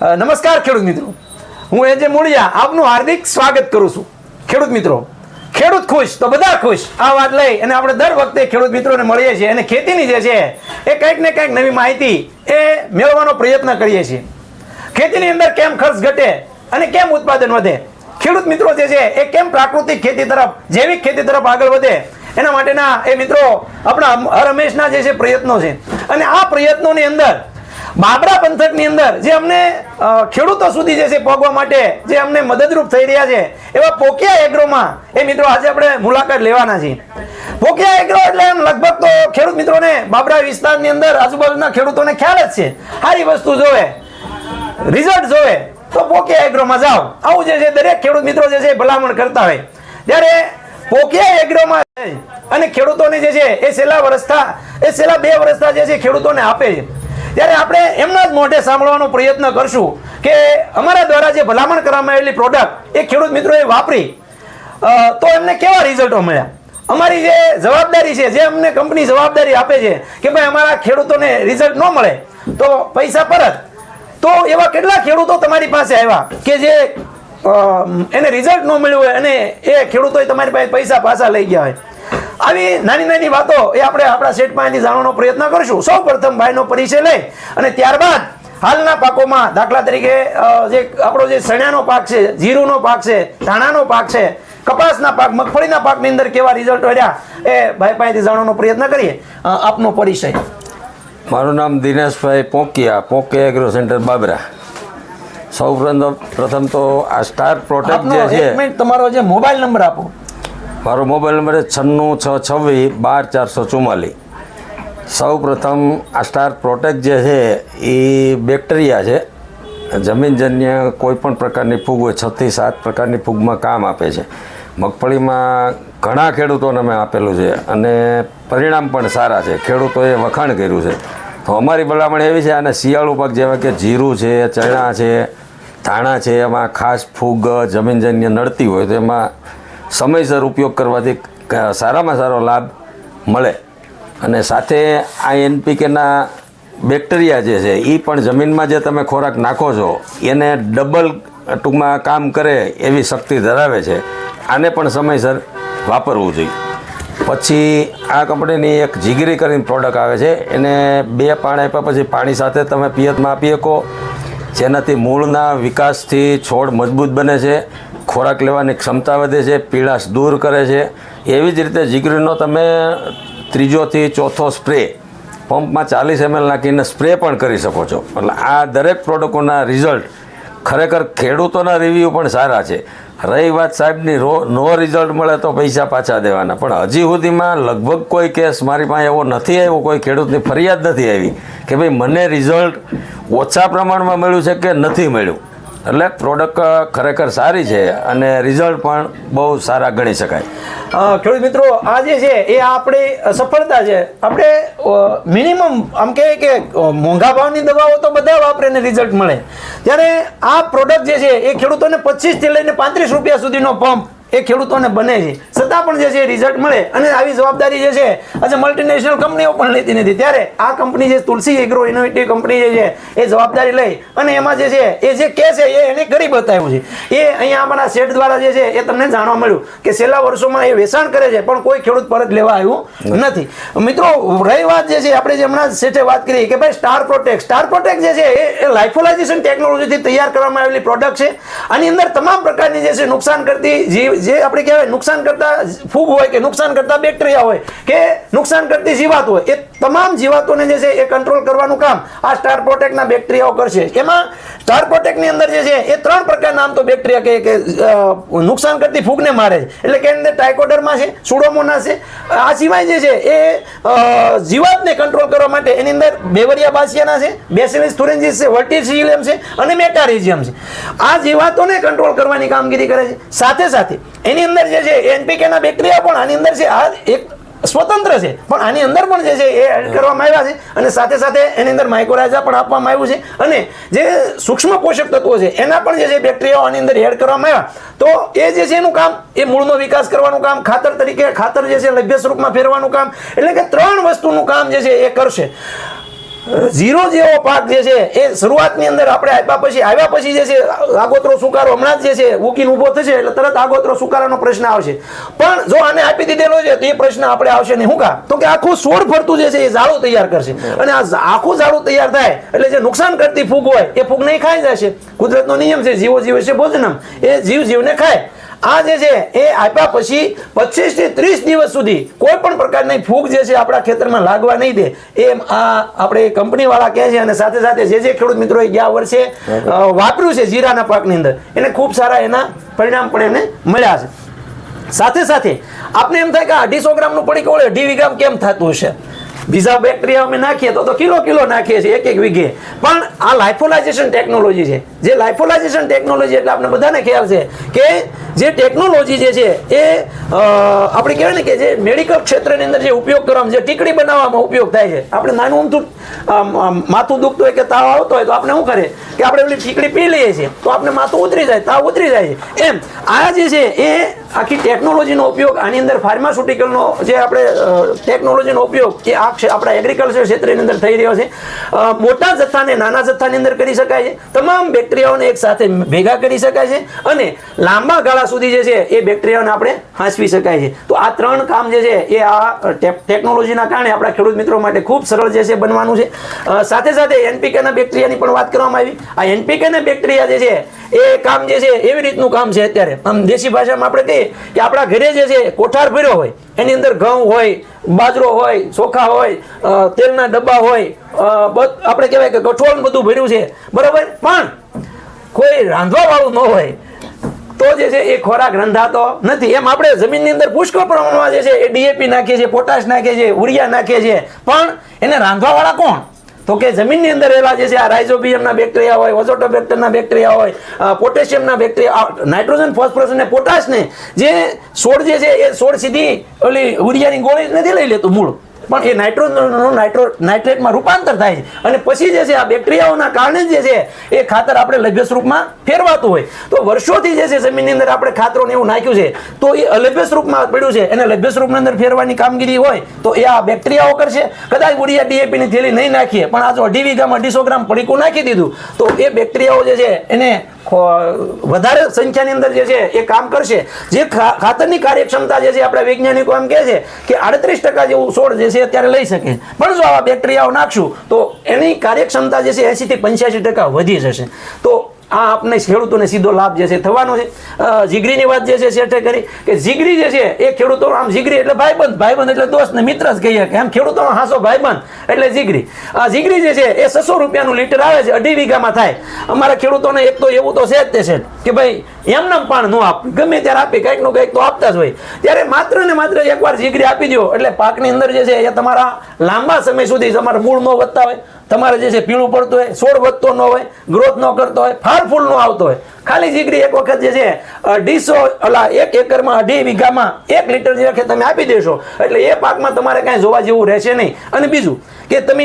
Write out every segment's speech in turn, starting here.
નમસ્કાર ખેડૂત મિત્રો. હું એ જે મૂળિયા આપનું હાર્દિક સ્વાગત કરું છું. ખેડૂત મિત્રો, ખેડૂત ખુશ તો બધા ખુશ. આ વાત લઈ અને આપણે દર વખતે ખેડૂત મિત્રોને મળીએ છીએ અને ખેતીની જે છે એ કંઈક ને કંઈક નવી માહિતી એ મેળવવાનો પ્રયત્ન કરીએ છીએ. ખેતીની અંદર કેમ ખર્ચ ઘટે અને કેમ ઉત્પાદન વધે? ખેડૂત મિત્રો જે છે એ કેમ પ્રાકૃતિક ખેતી તરફ, જૈવિક ખેતી તરફ આગળ વધે? એના માટેના એ મિત્રો, આપણા હર હંમેશના જે છે પ્રયત્નો છે. અને આ પ્રયત્નોની અંદર બાબરા પંથકની અંદર જે અમને ખેડૂતો સુધી જે છે પહોંચવા માટે જે અમને મદદરૂપ થઈ રહ્યા છે, એવા પોકિયા એગ્રોમાં, એ મિત્રો આજે આપણે મુલાકાત લેવાના છીએ. પોકિયા એગ્રો એટલે એમ લગભગ તો ખેડૂત મિત્રોને બાબરા વિસ્તારની અંદર આજુબાજુના ખેડૂતોને ખ્યાલ જ છે. સારી વસ્તુ જોવે, રિઝલ્ટ જોવે, તો પોકિયા એગ્રોમાં જાઓ. આવું જે છે દરેક ખેડૂત મિત્રો જે છે ભલામણ કરતા હોય. ત્યારે પોકિયા એગ્રોમાં અને ખેડૂતોને જે છે એ છેલ્લા વર્ષથી એ છેલ્લા બે વર્ષતા જે છે ખેડૂતોને આપે છે. ત્યારે આપણે એમના જ મોઢે સાંભળવાનો પ્રયત્ન કરશું કે અમારા દ્વારા જે ભલામણ કરવામાં આવેલી પ્રોડક્ટ એ ખેડૂત મિત્રોએ વાપરી. તો એમને કેવા રિઝલ્ટો મળ્યા? અમારી જે જવાબદારી છે, જે અમને કંપની જવાબદારી આપે છે કે ભાઈ અમારા ખેડૂતોને રિઝલ્ટ ન મળે, તો પૈસા પરત. તો એવા કેટલા ખેડૂતો તમારી પાસે આવ્યા કે જે એને રિઝલ્ટ ન મળ્યું હોય અને એ ખેડૂતોએ તમારી પાસે પૈસા પાછા લઈ ગયા હોય? આવી નાની નાની વાતો એ આપણે આપણા સેટમાં પાસેથી જાણવાનો પ્રયત્ન કરીશું. સૌ પ્રથમ ભાઈનો પરિચય લઈ અને ત્યારબાદ હાલના પાકોમાં દાખલા તરીકે જે આપણો જે સણિયાનો પાક છે જીરુનો પાક છે ધાણાનો પાક છે કપાસના પાક મગફળીના પાકની અંદર કેવા રિઝલ્ટ રહ્યા એ ભાઈ પાસેથી જાણવાનો પ્રયત્ન કરીએ. આપનો પરિચય. મારું નામ દિનેશભાઈ પોકિયા પોકે એગ્રો સેન્ટર બાબરા. સૌ પ્રથમ પ્રથમ તો આ સ્ટાર પ્રોટેક્ટ જે છે તમારો જે મોબાઈલ નંબર આપો. મારો મોબાઈલ નંબર છન્નું છ છવ્વીસ બાર ચારસો ચુમ્માલીસ સૌ પ્રથમ આ સ્ટાર પ્રોટેક્ટ જે છે એ બેક્ટેરિયા છે. જમીનજન્ય કોઈપણ પ્રકારની ફૂગ હોય છથી સાત પ્રકારની ફૂગમાં કામ આપે છે. મગફળીમાં ઘણા ખેડૂતોને મેં આપેલું છે અને પરિણામ પણ સારા છે. ખેડૂતોએ વખાણ કર્યું છે. તો અમારી ભલામણ એવી છે અને શિયાળુ પાક જેવા કે જીરું છે, ચણા છે, ધાણા છે, એમાં ખાસ ફૂગ જમીનજન્ય નડતી હોય તો એમાં સમયસર ઉપયોગ કરવાથી સારામાં સારો લાભ મળે. અને સાથે આ એનપીકેના બેક્ટેરિયા જે છે એ પણ જમીનમાં જે તમે ખોરાક નાખો છો, એને ડબલ ટૂંકમાં કામ કરે એવી શક્તિ ધરાવે છે. આને પણ સમયસર વાપરવું જોઈએ. પછી આ કંપનીની એક જીગરી કરીને પ્રોડક્ટ આવે છે, એને બે પાણી આપ્યા પછી પાણી સાથે તમે પિયતમાં આપી શકો. જેનાથી મૂળના વિકાસથી છોડ મજબૂત બને છે. ખોરાક લેવાની ક્ષમતા વધે છે પીળાશ દૂર કરે છે. એવી જ રીતે જીગરીનો તમે ત્રીજોથી ચોથો સ્પ્રે પંપમાં ચાલીસ એમએલ નાખીને સ્પ્રે પણ કરી શકો છો. એટલે આ દરેક પ્રોડક્ટોના રિઝલ્ટ ખરેખર ખેડૂતોના રિવ્યૂ પણ સારા છે. રહી વાત સાહેબની નો રિઝલ્ટ મળે તો પૈસા પાછા દેવાના. પણ હજી સુધીમાં લગભગ કોઈ કેસ મારી પાસે એવો નથી આવ્યો, કોઈ ખેડૂતની ફરિયાદ નથી આવી કે ભાઈ મને રિઝલ્ટ ઓછા પ્રમાણમાં મળ્યું છે કે નથી મળ્યું. એટલે પ્રોડક્ટ ખરેખર સારી છે અને રિઝલ્ટ પણ બહુ સારા ગણી શકાય. ખેડૂત મિત્રો, આ જે છે, એ આપણી સફળતા છે. આપણે મિનિમમ આમ કહે કે મોંઘા ભાવની દવાઓ તો બધા વાપરે ને રિઝલ્ટ મળે. ત્યારે આ પ્રોડક્ટ જે છે, એ ખેડૂતોને પચીસથી લઈને પાંત્રીસ રૂપિયા સુધીનો પંપ એ ખેડૂતોને બને છે. છતાં પણ જે છે રિઝલ્ટ મળે અને આવી જવાબદારી જે છે, આજે મલ્ટીનેશનલ કંપનીઓ પણ લેતી નથી. ત્યારે આ કંપની જે તુલસી એગ્રો ઇનોવેટિવ કંપની જે છે, એ જવાબદારી લઈ અને એમાં જે છે, એ જે કે છે, એ એને કરી બતાવ્યું છે. એ અહીંયા આપણા શેઠ દ્વારા જે છે, એ તમને જાણવા મળ્યું કે છેલ્લા વર્ષોમાં એ વેચાણ કરે છે, પણ કોઈ ખેડૂત પરત લેવા આવ્યું નથી. મિત્રો, રહી વાત જે છે, આપણે જે હમણાં સેઠે વાત કરી કે ભાઈ સ્ટાર પ્રોટેક્ટ સ્ટાર પ્રોટેક્ટ જે છે, એ લાઇફોલાઇઝેશન ટેકનોલોજીથી તૈયાર કરવામાં આવેલી પ્રોડક્ટ છે. આની અંદર તમામ પ્રકારની જે છે નુકસાન કરતી જીવ જે આપણે કહેવાય નુકસાન કરતા ફૂગ હોય કે નુકસાન કરતા બેક્ટેરિયા હોય કે નુકસાન કરતી જીવાત હોય, એ તમામ જીવાતોને જે છે એ કંટ્રોલ કરવાનું કામ આ સ્ટાર પ્રોટેક્ટના બેક્ટેરિયાઓ કરશે. એમાં સ્ટાર પ્રોટેક્ટની અંદર જે છે એ ત્રણ પ્રકારના આમ તો બેક્ટેરિયા કે કે નુકસાન કરતી ફૂગને મારે એટલે કે અંદર ટાઇકોડરમાં છે સુડોમોના છે. આ સિવાય જે છે એ જીવાતને કંટ્રોલ કરવા માટે એની અંદર બેવરિયા બાસિયાના છે, બેસિલિસ થુરેન્જીસ છે, વર્ટિસિલિયમ છે અને મેટારિઝિયમ છે. આ જીવાતોને કંટ્રોલ કરવાની કામગીરી કરે છે. સાથે સાથે એની અંદર જે છે એનપીકે ના બેક્ટેરિયા પણ આની અંદર છે. આ એક સ્વતંત્ર છે. પણ આની અંદર પણ જે છે એ એડ કરવામાં આવ્યા છે અને સાથે સાથે એની અંદર માઇક્રોરાઇઝા પણ આપવામાં આવ્યું છે. અને જે સૂક્ષ્મ પોષક તત્વો છે એના પણ જે છે બેક્ટેરિયાઓ આની અંદર એડ કરવામાં આવ્યા. તો એ જે છે એનું કામ એ મૂળનો વિકાસ કરવાનું કામ ખાતર તરીકે ખાતર જે છે લભ્ય સ્વરૂપમાં ફેરવાનું કામ. એટલે કે ત્રણ વસ્તુનું કામ જે છે એ કરશે. ઝીરો જેવો પાક જે છે, એ શરૂઆતની અંદર આપણે આપ્યા પછી, આવ્યા પછી જે છે, આગોતરો સુકારો હમણાં જ જે છે, ઉકીન ઊભો થશે એટલે તરત આગોતરો સુકારાનો પ્રશ્ન આવશે. પણ જો આને આપી દીધેલો છે, તો એ પ્રશ્ન આપણે આવશે નહીં. હું કા? તો કે આખું સોળ ફરતું જે છે, એ ઝાડું તૈયાર કરશે. અને આ આખું ઝાડું તૈયાર થાય એટલે જે નુકસાન કરતી ફૂગ હોય, એ ફૂગ નહીં ખાઈ જશે. કુદરતનો નિયમ છે, જીવો જીવે છે ભોજનમ. એ જીવ જીવને ખાય. આ જે છે, એ આપ્યા પછી પચીસથી ત્રીસ દિવસ સુધી કોઈ પણ પ્રકારની ફૂગ જે છે, આપણા ખેતરમાં લાગવા નહીં દે. એમ આ આપણે કંપની વાળા કહે છે અને સાથે સાથે જે જે ખેડૂત મિત્રોએ ગયા વર્ષે વાપર્યું છે જીરાના પાકની અંદર, એને ખૂબ સારા એના પરિણામ પણ એમને મળ્યા છે. સાથે સાથે આપણે એમ થાય કે અઢીસો ગ્રામનું પડી કે અઢી વીઘા કેમ થતું હશે? બીજા બેક્ટેરિયા અમે નાખીએ તો કિલો કિલો નાખીએ છીએ, એક એક વીઘે. પણ આ લાઇફોલાઇઝેશન ટેકનોલોજી છે જે લાઇફોલાઇઝેશન ટેકનોલોજી એટલે આપણે બધાને ખ્યાલ છે કે જે ટેકનોલોજી જે છે એ આપણે કહેવાય ને કે જે મેડિકલ ક્ષેત્રની અંદર જે ઉપયોગ કરવામાં જે ટીકડી બનાવવામાં ઉપયોગ થાય છે. આપણે નાનું આમ, માથું દુખતું હોય કે તાવ આવતો હોય તો આપણે શું કરે? કે આપણે પેલી ટીકડી પી લઈએ છીએ. તો આપણે માથું ઉતરી જાય તાવ ઉતરી જાય છે. એમ આ જે છે એ આખી ટેકનોલોજીનો ઉપયોગ આની અંદર ફાર્માસ્યુટિકલનો જે આપણે ટેકનોલોજીનો ઉપયોગ એ આ આપણા એગ્રીકલ્ચર ક્ષેત્રની અંદર થઈ રહ્યો છે. મોટા જથ્થાને નાના જથ્થાની અંદર કરી શકાય છે. તમામ બેક્ટેરિયાઓને એક સાથે ભેગા કરી શકાય છે અને લાંબા ગાળા સુધી જે છે એ બેક્ટેરિયાઓને આપણે હાંસવી શકાય છે. તો આ ત્રણ કામ જે છે એ આ ટેકનોલોજીના કારણે આપણા ખેડૂત મિત્રો માટે ખૂબ સરળ જે છે બનવાનું છે. સાથે સાથે એનપીકેના બેક્ટેરિયાની પણ વાત કરવામાં આવી. આ એનપીકેના બેક્ટેરિયા જે છે એ કામ જે છે એવી રીતનું કામ છે અત્યારે. આમ દેશી ભાષામાં આપણે કહીએ કે આપણા ઘરે જે છે કોઠાર ભર્યો હોય, એની અંદર ઘઉં હોય, બાજરો હોય, ચોખા હોય તેલના ડબ્બા હોય આપણે કહેવાય કે કઠોળ બધું ભર્યું છે. બરાબર? પણ કોઈ રાંધવા વાળું ન હોય, તો જે છે એ ખોરાક રંધાતો નથી. એમ આપણે જમીનની અંદર પુષ્કળ પ્રમાણમાં જે છે એ ડીએપી નાખીએ છીએ, પોટાશ નાખીએ છીએ ઉરિયા નાખીએ છીએ. પણ એને રાંધવાવાળા કોણ? તો કે જમીનની અંદર રહેલા જે છે આ રાઇઝોબિયમના બેક્ટેરિયા હોય, ઓઝોટોબેક્ટરના બેક્ટેરિયા હોય પોટેશિયમના બેક્ટેરિયા નાઇટ્રોજન, ફોસ્ફરસ અને પોટાશને જે છોડ જે છે એ છોડ સીધી ઓલી ઉરિયાની ગોળી નથી લઈ લેતું મૂળ. પણ એ નાઇટ્રોજનનું નાઇટ્રો નાઇટ્રેટમાં રૂપાંતર થાય છે. અને પછી જે છે, આ બેક્ટેરિયાઓના કારણે જે છે, એ ખાતર આપણે લભ્ય સ્વરૂપમાં ફેરવાતું હોય. તો વર્ષોથી જે છે, જમીનની અંદર આપણે ખાતરો ને એવું નાખ્યું છે, તો એ અલભ્ય સ્વરૂપમાં પડ્યું છે. એને લભ્ય સ્વરૂપની અંદર ફેરવાની કામગીરી હોય, તો એ આ બેક્ટેરિયાઓ કરશે. કદાચ ઉડિયા ડીએપી ની થેલી નહીં નાખીએ, પણ આ જો અઢી વીઘામાં અઢીસો ગ્રામ પડીકું નાખી દીધું, તો એ બેક્ટેરિયાઓ જે છે, એને વધારે સંખ્યાની અંદર જે છે એ કામ કરશે. જે ખાતરની કાર્યક્ષમતા જે છે આપણા વૈજ્ઞાનિકો એમ કહે છે કે આડત્રીસ ટકા જેવું છોડ જે છે અત્યારે લઈ શકે. પણ જો આવા બેક્ટેરિયાઓ નાખશું તો એની કાર્યક્ષમતા જે છે એસી થી પંચ્યાસી ટકા વધી જશે. તો આ આપને ખેડૂતોને સીધો લાભ જે છે થવાનો છે. જીગરીની વાત જે છે શેઠે કરી કે જીગરી જે છે એ ખેડૂતો આમ જીગરી એટલે ભાઈબંધ ભાઈબંધ એટલે દોસ્ત ને મિત્ર જ કહીએ કે આમ ખેડૂતોનો હાસો ભાઈબંધ એટલે જીગરી. આ જીગરી જે છે એ છસો રૂપિયાનું લીટર આવે છે, અઢી વીઘામાં થાય. અમારા ખેડૂતોને એક તો એવું તો છે જ તે છે કે ભાઈ એમને પણ ન આપ. ગમે ત્યારે આપી, કંઈકનું કંઈક તો આપતા જ હોય. ત્યારે માત્ર ને માત્ર એકવાર જીગરી આપી દો એટલે પાકની અંદર જે છે, એ તમારા લાંબા સમય સુધી તમારા મૂળ ન વધતા હોય, તમારે જે છે, પીળું પડતું હોય છોડ વધતો ન હોય, ગ્રોથ ન કરતો હોય ફાળ ફૂલ ન આવતો હોય. ખાલી જીગરી એક વખત જે છે અઢીસો અલા, એક એકરમાં, અઢી વીઘામાં, એક લીટર જે વખત તમે આપી દેશો. એટલે એ પાકમાં તમારે કાંઈ જોવા જેવું રહેશે નહીં. અને બીજું, કે તમે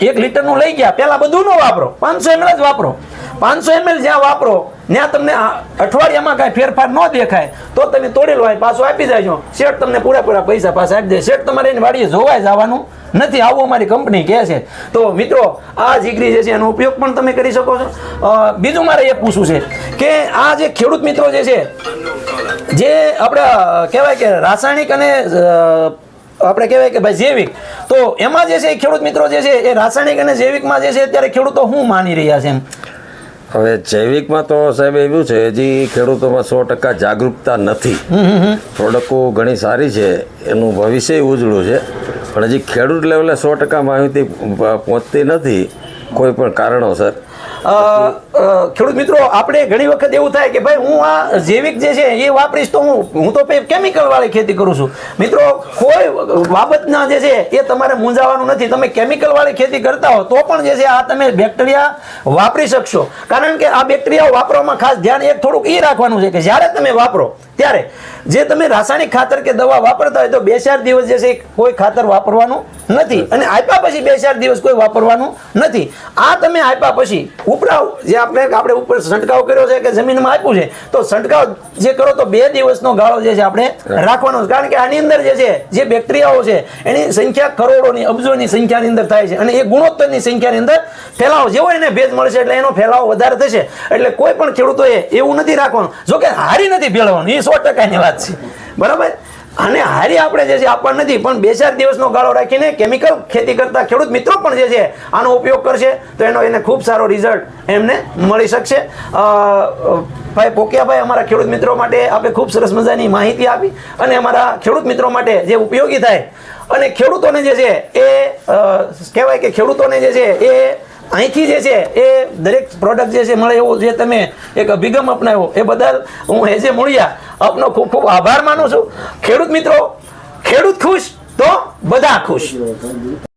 એક લીટરનું લઈ ગયા પહેલાં બધું ન વાપરો. પાંચસો એમએલ જ વાપરો. પાંચસો એમએલ જ્યાં વાપરો ત્યાં તમને અઠવાડિયામાં કાંઈ ફેરફાર ન દેખાય, તો તમે તોડેલો હોય પાછો આપી જાજો શેઠ તમને પૂરેપૂરા પૈસા પાછા આપી દે. શેઠ તમારે એની વાડીએ જોવાય જવાનું નથી. આવું અમારી કંપની કહે છે. તો મિત્રો, આ જીગરી જે છે એનો ઉપયોગ પણ તમે કરી શકો છો. બીજું મારે એ પૂછવું છે કે આ જે ખેડૂત મિત્રો જે છે, જે આપણે, કહેવાય કે રાસાયણિક અને આપણે કહેવાય કે ભાઈ જૈવિક, તો એમાં જે છે ખેડૂત મિત્રો જે છે એ રાસાયણિક અને જૈવિકમાં જે છે અત્યારે ખેડૂતો શું માની રહ્યા છે એમ? હવે જૈવિકમાં તો સાહેબ એવું છે હજી ખેડૂતોમાં સો ટકા જાગૃતતા નથી. પ્રોડક્ટો ઘણી સારી છે એનું ભવિષ્ય ઉજળું છે પણ હજી ખેડૂત લેવલે સો ટકા માહિતી પહોંચતી નથી કોઈ પણ કારણોસર. ખેડૂત મિત્રો, આપણે ઘણી વખત એવું થાય કે ભાઈ, હું આ જૈવિક જે છે એ વાપરીશ તો હું હું તો કેમિકલ વાળી ખેતી કરું છું. મિત્રો, કોઈ બાબતના જે છે એ તમારે મૂંઝાવાનું નથી. તમે કેમિકલ વાળી ખેતી કરતા હો, તો પણ જે છે આ તમે બેક્ટેરિયા વાપરી શકશો. કારણ કે આ બેક્ટેરિયા વાપરવામાં ખાસ ધ્યાન એક થોડુંક એ રાખવાનું છે કે જ્યારે તમે વાપરો, ત્યારે જે તમે રાસાયણિક ખાતર કે દવા વાપરતા હોય તો બે ચાર દિવસ જે છે કોઈ ખાતર વાપરવાનું નથી. અને આપ્યા પછી બે ચાર દિવસ કોઈ વાપરવાનું નથી. આ તમે આપ્યા પછી ઉપરા જે આપણે આપણે ઉપર છંટકાવ કર્યો છે કે જમીનમાં આપ્યું છે તો છંટકાવ જે કરો તો બે દિવસનો ગાળો જે છે આપણે રાખવાનો છે. કારણ કે આની અંદર જે છે જે બેક્ટેરિયાઓ છે એની સંખ્યા કરોડોની અબજોની સંખ્યાની અંદર થાય છે અને એ ગુણોત્તરની સંખ્યાની અંદર ફેલાવો જેવો એને ભેજ મળશે એટલે એનો ફેલાવો વધારે થશે. એટલે કોઈ પણ ખેડૂતોએ એવું નથી રાખવાનું. જો કે હારી નથી ભેળવાનું એ સો ટકાની વાત છે. બરાબર? અને હારી આપણે જે છે આપવા નથી, પણ બે ચાર દિવસનો ગાળો રાખીને કેમિકલ ખેતી કરતા ખેડૂત મિત્રો પણ જે છે આનો ઉપયોગ કરશે, તો એનો એને ખૂબ સારો રિઝલ્ટ એમને મળી શકશે. ભાઈ પોકિયાભાઈ, અમારા ખેડૂત મિત્રો માટે આપણે ખૂબ સરસ મજાની માહિતી આપી અને અમારા ખેડૂત મિત્રો માટે જે ઉપયોગી થાય. અને ખેડૂતોને જે છે એ કહેવાય કે ખેડૂતોને જે છે એ અહીંથી જે છે એ દરેક પ્રોડક્ટ જે છે મળે એવો જે તમે એક અભિગમ અપનાવ્યો, એ બદલ હું એજે મૂળિયા, આપનો ખૂબ ખૂબ આભાર માનું છું. ખેડૂત મિત્રો, ખેડૂત ખુશ તો બધા ખુશ.